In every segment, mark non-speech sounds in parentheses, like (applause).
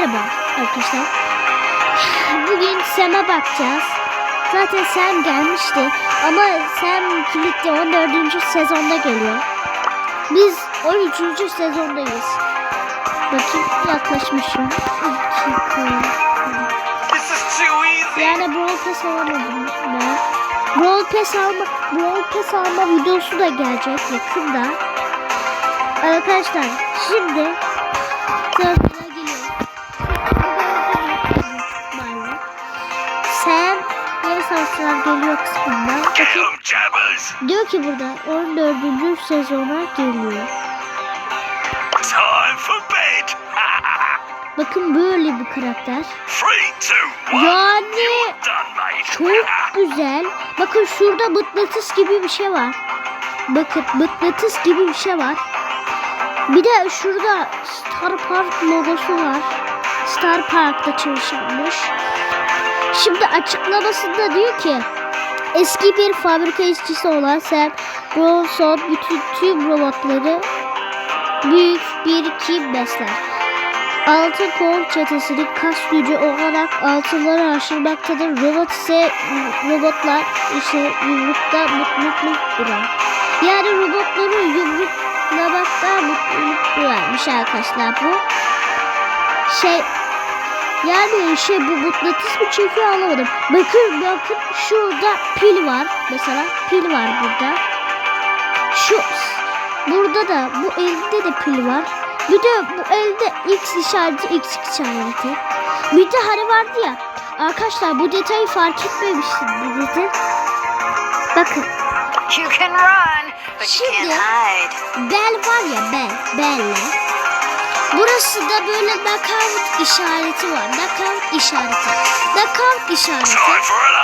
Merhaba arkadaşlar. Bugün Sam'a bakacağız. Zaten Sam gelmişti ama Sam Kilit'te 14. sezonda geliyor. Biz 13. sezondayız. Bakayım yaklaşmışım. Yani Brawl Pass alamadım ben. Brawl Pass alma, Brawl Pass alma videosu da gelecek yakında. Arkadaşlar şimdi Bakın diyor ki burada 14. sezona geliyor. Bakın böyle bir karakter. Three, two, one. Yani. Çok güzel. Bakın şurada mıknatıs gibi bir şey var. Bakın mıknatıs gibi bir şey var. Bir de şurada Star Park logosu var. Star Park'ta çalışılmış. Şimdi açıklamasında diyor ki eski bir fabrika işçisi olan Sam Bronson bütün tüm robotları büyük bir kim besler. Altın kol çetesinin kas gücü olarak altınları aşırmaktadır. Robot ise robotlar ise yumrukta mutluluk durar. Yani robotları yumruklamakta mutluluk durarmış arkadaşlar bu. Şey yani şey bu mıknatıs mı çekiyor anlamadım. Bakın bakın şurada pil var. Mesela pil var burada. Şu burada da bu elde de pil var. Bir de bu elde X işareti X işareti. Bir de hani vardı ya. Arkadaşlar bu detayı fark etmemişsinizdir. Bakın You can run, but you Şimdi- can't hide. bel var ya bel. Belle. Burası da böyle knockout işareti var. Knockout işareti. Knockout işareti.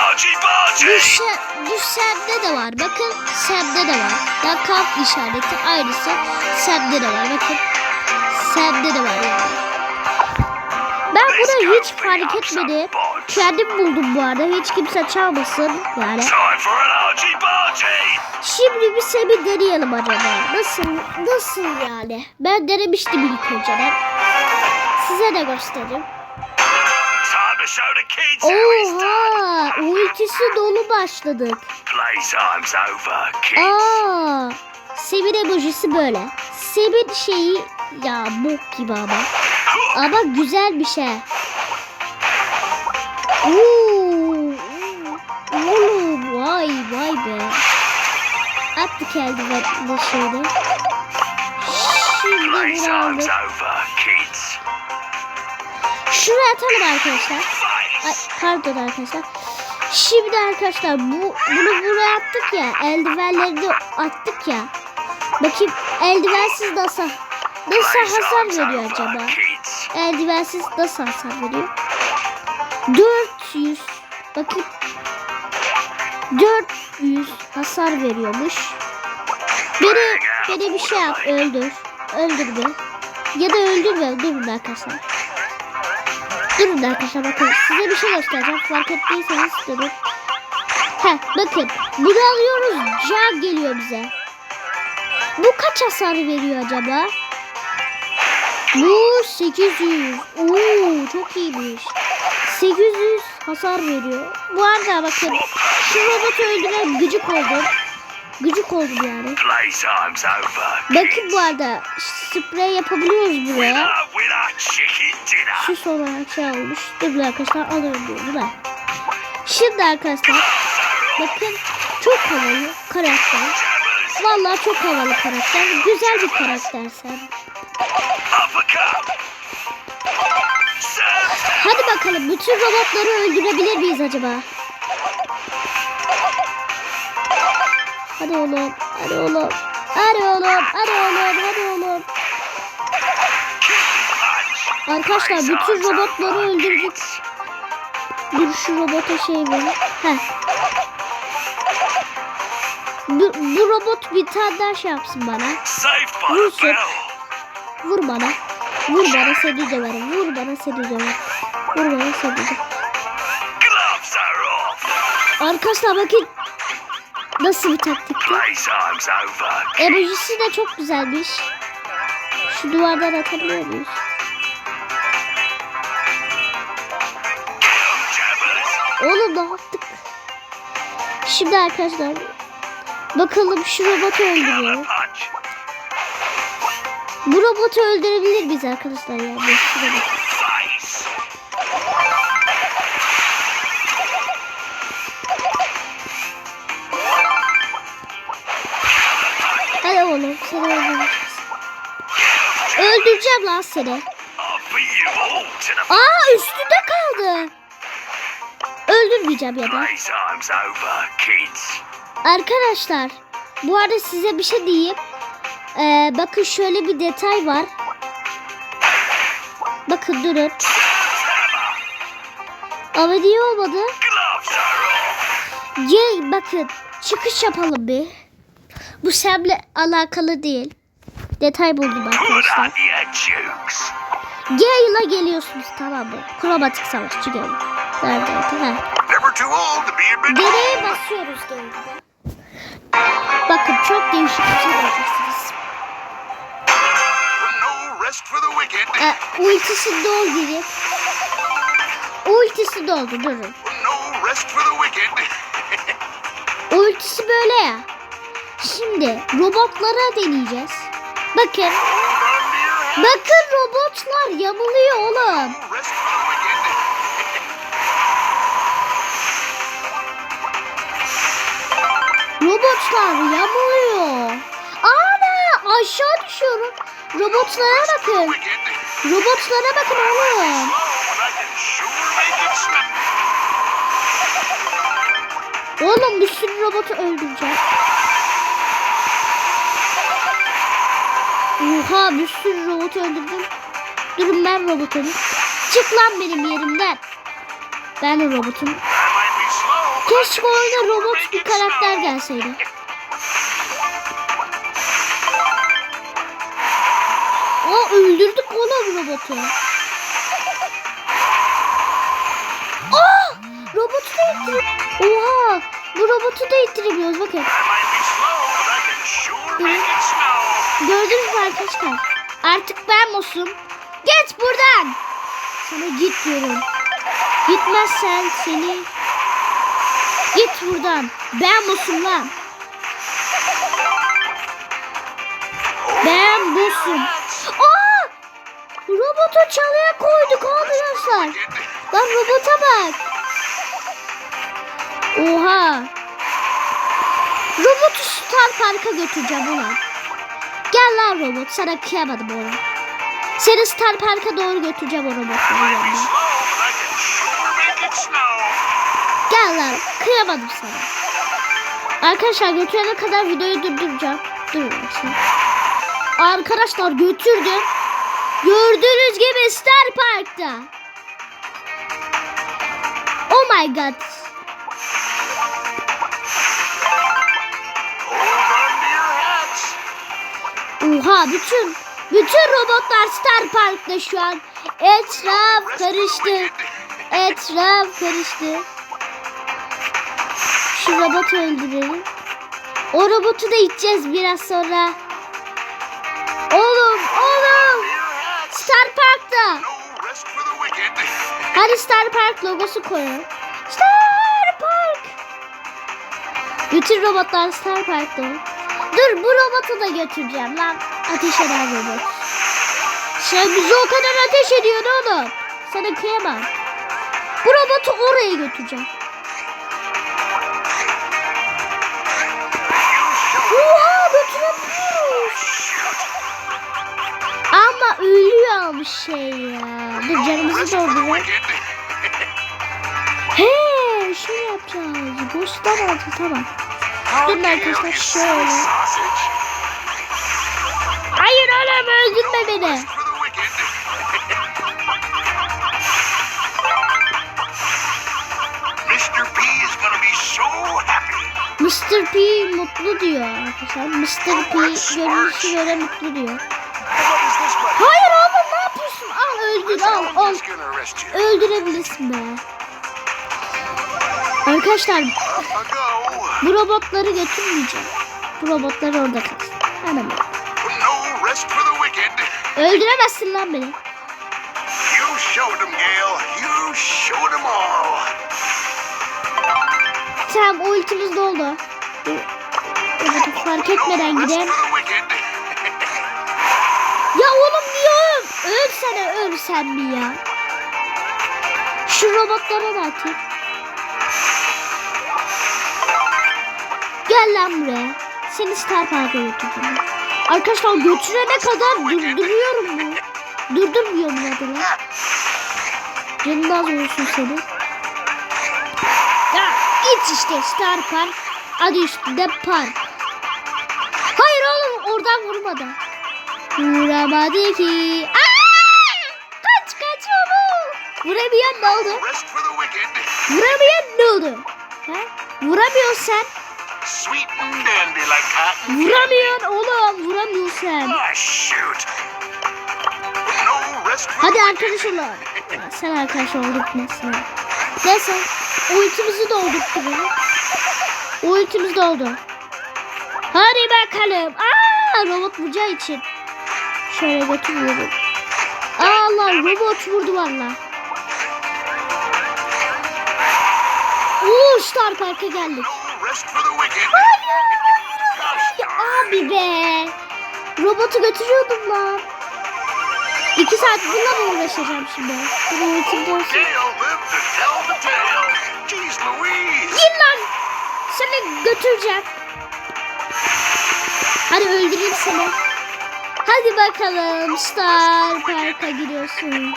Argy bargy. Düşe, düşsende de var. Bakın sende de var. Knockout işareti aynısı sende de var. Bakın sende de var yani. Ben bunu hiç fark etmedim. Kendim buldum bu arada. Hiç kimse çalmasın yani. Şimdi bir seni deneyelim acaba. Nasıl nasıl yani? Ben denemiştim ilk önceden. Size de göstereyim. Oha! Ultisi dolu başladık. Aa! Sevin emojisi böyle. Sevin şeyi ya bok gibi ama. Ama güzel bir şey. Oo! Oğlum vay vay be. Attık eldivenli şeyini. Şimdi bunu. Şuraya atalım arkadaşlar. Ay, pardon arkadaşlar. Şimdi arkadaşlar bu bunu buraya attık ya. Eldivenlerini attık ya. Bakayım eldivensiz nasıl nasıl hasar veriyor acaba? Eldivensiz nasıl hasar veriyor? 400 bakın 400 hasar veriyormuş. Beni, beni bir şey yap öldür. Öldür beni. Ya da öldürme. Durun arkadaşlar. Durun arkadaşlar bakın. Size bir şey göstereceğim. Fark ettiyseniz durun. Heh bakın. Bunu alıyoruz. Can geliyor bize. Bu kaç hasar veriyor acaba? Bu 800. Oo çok iyiymiş. 800 hasar veriyor. Bu arada bakın. Şu robotu öldüren gıcık oldum. Gıcık oldum yani. Bakın bu arada sprey yapabiliyoruz buraya. Süs olarak şey olmuş. Dur arkadaşlar alıyorum bunu da. Şimdi arkadaşlar bakın çok havalı karakter. Vallahi çok havalı karakter. Güzel bir karakter sen. Hadi bakalım bütün robotları öldürebilir miyiz acaba? Hadi oğlum, hadi oğlum. Hadi oğlum, hadi oğlum, hadi oğlum. Arkadaşlar bütün robotları öldürdük. Dur şu robota şey verin. Heh. Bu, bu robot bir tane daha şey yapsın bana. Bell. Vur bana. Vur bana seri canavarı. Vur bana seri canavarı. Vur bana seri canavarı. Arkadaşlar bakın nasıl bir taktik taktikti. Emojisi de çok güzelmiş. Şu duvardan atabiliyor muyuz? Oğlum ne yaptık? Şimdi arkadaşlar bakalım şu robotu öldürüyor. Bu robotu öldürebilir miyiz arkadaşlar ya? Face. Hadi oğlum seni öldüreceğiz. Öldüreceğim lan seni. Aa üstünde kaldı. Öldürmeyeceğim ya da. Arkadaşlar bu arada size bir şey diyeyim. Ee, bakın şöyle bir detay var. Bakın durun. Ama niye olmadı? Gloves are off. G bakın çıkış yapalım bir. Bu Sam'le alakalı değil. Detay buldum arkadaşlar. on your jukes. G ile geliyorsunuz tamam mı? Kromatik savaşçı G. Nerede? Ha. Geriye basıyoruz G'de. No rest for the wicked. Ee, ultisi doldu. Ultisi doldu durun. No rest for the wicked. Ultisi böyle ya. Şimdi robotlara deneyeceğiz. Bakın. Bakın robotlar yamuluyor oğlum. Robotlar yamuluyor. Ana aşağı düşüyorum. Robotlara bakın. Robotlara bakın oğlum. Oğlum bir sürü robotu öldüreceğim. Oha bir sürü robot öldürdüm. Durun ben robotum. Çık lan benim yerimden. Ben robotum. Keşke oyuna robot bir karakter gelseydi. Öldürdük oğlum robotu. Aa! Robotu da ittir. Oha! Bu robotu da ittiremiyoruz bakın. Gördünüz mü arkadaşlar? Artık ben Mos'um. Git buradan. Sana git diyorum. Gitmezsen seni... Git buradan. Ben Mos'um lan. Ben Mos'um. Aa! Robotu çalıya koyduk arkadaşlar. Lan robota bak. Oha. Robotu Star Park'a götüreceğim ulan. Gel lan robot sana kıyamadım oğlum. Seni Star Park'a doğru götüreceğim o robotları. Gel lan kıyamadım sana. Arkadaşlar götürene kadar videoyu durduracağım. Şimdi. Arkadaşlar götürdüm. Gördüğünüz gibi Star Park'ta. Oh my god. Oha bütün bütün robotlar Star Park'ta şu an. Etraf karıştı. Etraf karıştı. Şu robotu öldürelim. O robotu da içeceğiz biraz sonra. Hats. Wicked. Hadi Star Park logosu koyalım. Star Park. Bütün robotlar Star Park'ta. Dur bu robotu da götüreceğim lan. Ateş eden robot. Sen bizi o kadar ateş ediyorsun oğlum. Sana kıyamam. Bu robotu oraya götüreceğim. Oha götürebiliyoruz. Ama ölüyor bir şey ya. Dur canımızı dolduruyor. He, şöyle yapacağız. Boştan alacağız tamam. Durun arkadaşlar şöyle. Hayır oğlum öldürme beni. Mr. (laughs) P mutlu diyor arkadaşlar. Mr. P görünüşü göre mutlu diyor. What is this button? Hayır oğlum ne yapıyorsun? Al öldür al al. Öldürebilirsin be. Arkadaşlar bu robotları götürmeyeceğim. Bu robotlar orada kalsın. Wicked. Öldüremezsin lan beni. You showed them, Gale. You showed them all. Tamam o ultimiz doldu. Evet, fark etmeden gidelim. Ölsene öl sen mi ya? Şu robotlara da atayım. Gel lan buraya. Seni Star Park'a götüreceğim. Arkadaşlar götürene kadar durduruyorum mu? Durdurmuyorum ya da lan. Canın az olsun senin. Ya git işte Star Park. Adı üstünde park. Hayır oğlum oradan vurmadan. Vuramadı ki. Vuramayan ne oldu? Vuramayan ne oldu? Ha? Vuramıyorsun sen. Vuramıyorsun oğlum. Vuramıyorsun sen. Ah, for Hadi the arkadaş ol. Ya Sen arkadaş olduk mesela. Neyse. Ultimizi doldurttu beni. Ultimiz doldu. Hadi bakalım. Aa robot vuracağı için. Şöyle götürüyorum. Allah robot vurdu valla. Oo Star Park'a geldik. Hayır. Abi be. Robotu götürüyordum lan. İki saat bununla mı uğraşacağım şimdi? Dur ultim olsun. Gir lan. Seni götüreceğim. Hadi öldüreyim seni. Hadi bakalım Star Park'a giriyorsun.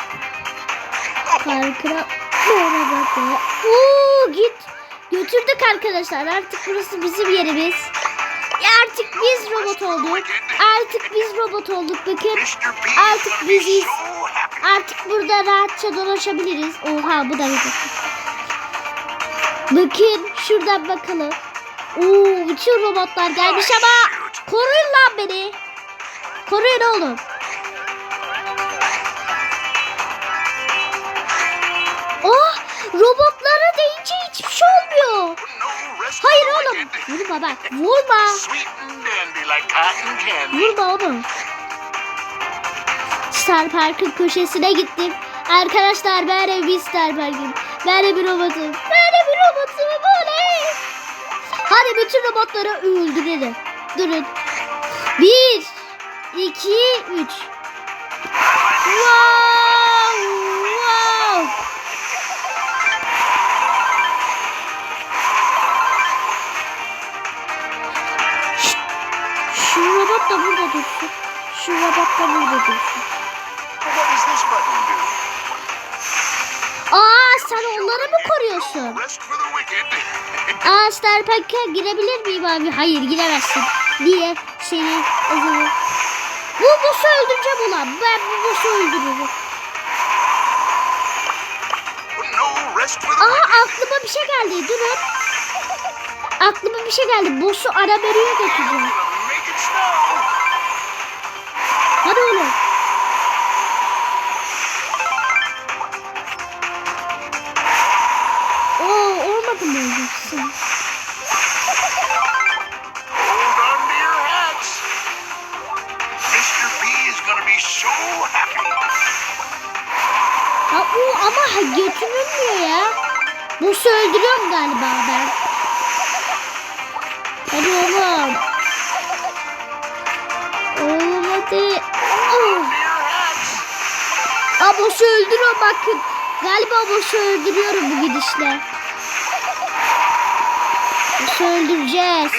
Park'a merhaba. Oo git. Götürdük arkadaşlar. Artık burası bizim yerimiz. Artık biz robot olduk. Artık biz robot olduk. Bakın. Artık biziz. Artık burada rahatça dolaşabiliriz. Oha bu da bir Bakın şuradan bakalım. Oo bütün robotlar gelmiş ama koruyun lan beni. Koruyun oğlum. Oh robotlara deyince hiçbir şey olmuyor. Hayır oğlum. Vurma bak. Vurma. Vurma oğlum. Star Park'ın köşesine gittim. Arkadaşlar ben de bir Star Park'ım. Ben de bir robotum. Ben de bir robotum. Oley. Hadi bütün robotları öldürelim. Durun. Bir, iki, üç. Wow! Aa Star Park'a girebilir miyim abi? Hayır giremezsin. Diye seni özür Bu boss'u öldüreceğim ulan. Ben bu boss'u öldürürüm. wicked. aklıma bir şey geldi. Durun. Aklıma bir şey geldi. Boss'u ara menüye götüreceğim. Hadi oğlum. So happy. Ha, o ama götürülmüyor ya. Boss'u öldürüyorum galiba ben. Hadi oğlum. Oğlum hadi. Oh. Boss'u öldürüyorum bakın. Galiba boss'u öldürüyorum bu gidişle. Öldüreceğiz.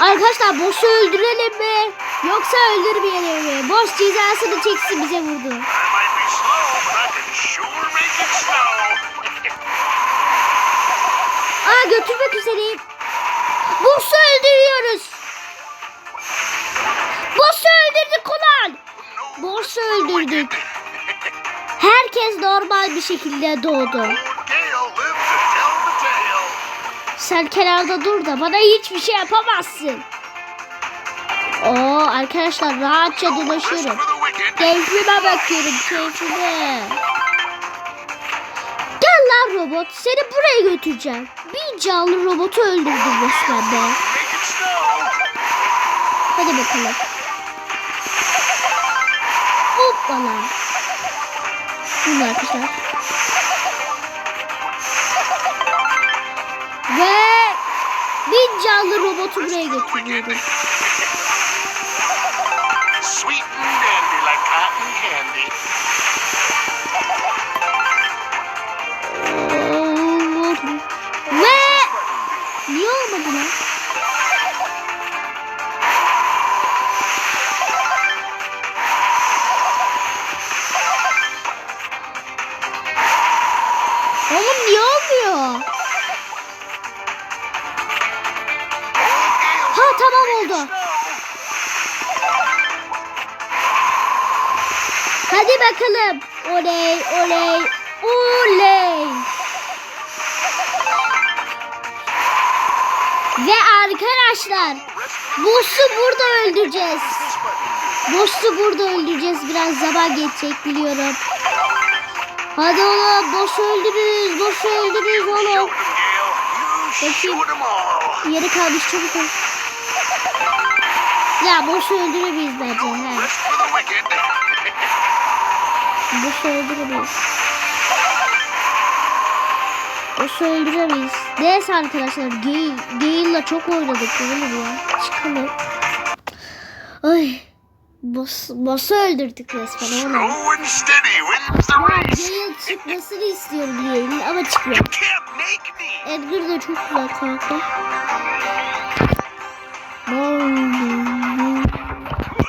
Arkadaşlar boss'u öldürelim mi? Yoksa öldürmeyelim mi? Boss cezasını çeksin bize vurdu. (laughs) Aa götürmek üzereyim. Boss'u öldürüyoruz. Boss'u öldürdük ulan. The öldürdük. (laughs) Herkes normal bir şekilde doğdu. Sen kenarda dur da bana hiçbir şey yapamazsın. Oo arkadaşlar rahatça dolaşıyorum. Keyfime bakıyorum keyfime. Gel lan robot seni buraya götüreceğim. Bir canlı robotu öldürdüm resmen be. Hadi bakalım. Hoppala. Bunu arkadaşlar. Ve bir canlı robotu buraya getiriyorum. Boss'u burada öldüreceğiz. Boss'u burada öldüreceğiz. Biraz zaman geçecek biliyorum. Hadi oğlum boss'u öldürürüz. Boss'u öldürürüz oğlum. All. Yeri kalmış çabuk ol. Ya boss'u öldüremeyiz bence. He. Rest for öldüremeyiz. Boss'u öldüremeyiz. Neyse arkadaşlar Gale, çok oynadık oğlum ya. Çıkalım. Ay. Boss, boss'u öldürdük resmen oğlum. Slow and steady wins the Ya race. Gale çıkmasını istiyorum Gale'in ama çıkmıyor. Edgar da çok güzel karakter.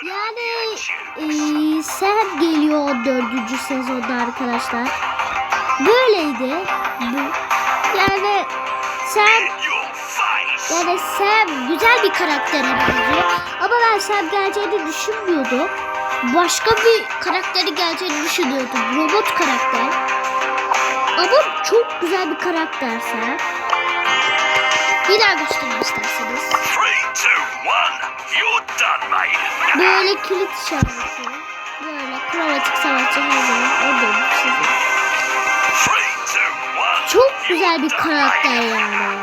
Yani eee Sam geliyor 4. sezonda arkadaşlar. Böyleydi. Bu. Yani Sam yani Sam güzel bir karaktere benziyor. Ama ben Sam geleceğini düşünmüyordum. Başka bir karakteri geleceğini düşünüyordum. Robot karakter. Ama çok güzel bir karakter Sam. Bir daha göstereyim isterseniz. Böyle kilit işareti. Böyle kromatik savaşçı her zaman o da sizin. Çok güzel bir karakter yani.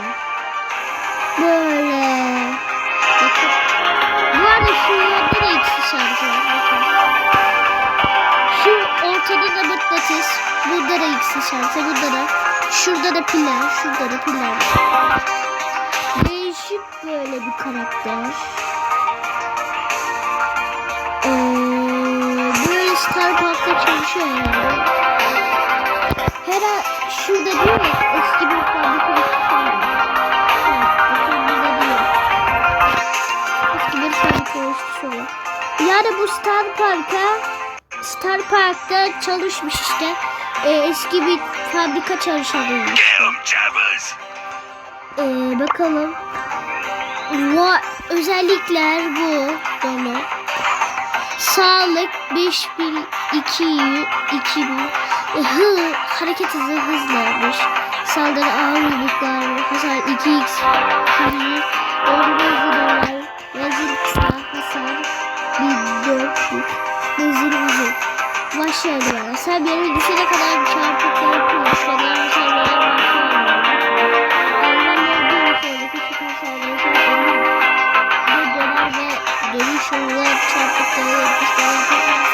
Böyle. Bu arada şu yerde de X işareti var. Bakın. Şu ortada da mıknatıs. Burada da X işareti. Burada da. Şurada da piller. Şurada da piller. var. Değişik böyle bir karakter. Ee, böyle Star Park'ta çalışıyor yani. Her an şurada değil mi? Eski bir fabrika bakın burada diyor. Eski bir fabrika var. Yani bu Star Park'a Star Park'ta çalışmış işte. Ee, eski bir fabrika çalışanıymış. Ee, bakalım. Va özellikler bu dolu. Sağlık 5000 2000 2000 e, hı, hareket hızı hızlanmış. Saldırı ağır yumruklar, hasar 2x, hızlı, öldürme hızı dolar, menzil kısa, hasar 1400, menzil uzun. Başlayalım. Sen bir yere düşene kadar çarpıklar konuşmalar, hasar veren başlayalım. Almanlar bir ve dönüş olarak çarpıkları yapmışlar.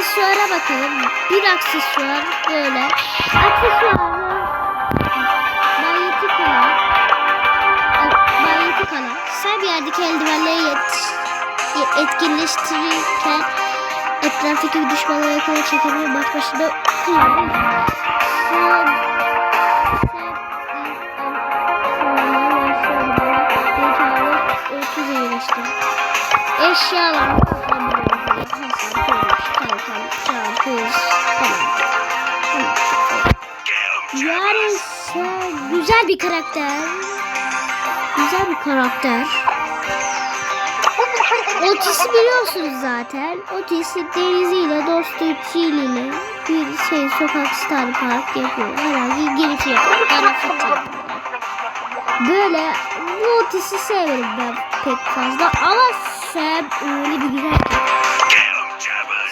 Aksesuara bakalım. Bir aksesuar böyle. Aksesuarı manyetik alan. Manyetik alan. Sen bir yerdeki eldivenleri yet, etkinleştirirken etraftaki düşmanlara yakala çekimi baş başına sen- Eşyalar Get 'em, Yani güzel bir karakter. Güzel bir karakter. Otis'i biliyorsunuz zaten. Otis Deniz ile dostu Chili ile bir şey sokak Star Park yapıyor. Herhangi giriş yapıyor. Grafiti yapıyor. Böyle bu Otis'i sevmedim ben pek fazla ama Sam öyle bir güzel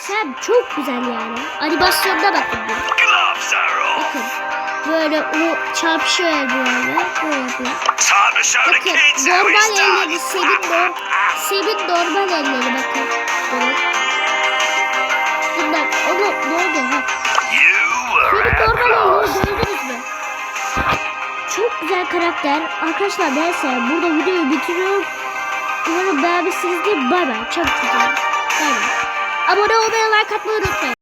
Sam çok güzel yani. Animasyonuna bakın bir. Bakın. Böyle o çarpışıyor eldivenle. Böyle yapıyor. Bakın normal elleri Sem'in, nor Sem'in normal elleri bakın. Böyle. Bu yüzünden. Oğlum ne oldu? Ha? Are normal outcast. Gördünüz mü? Çok güzel karakter. Arkadaşlar neyse burada videoyu bitiriyorum. Umarım beğenmişsinizdir. Bay bay. Çok güzel. Bay bay. Abone olmayı, like atmayı unutmayın.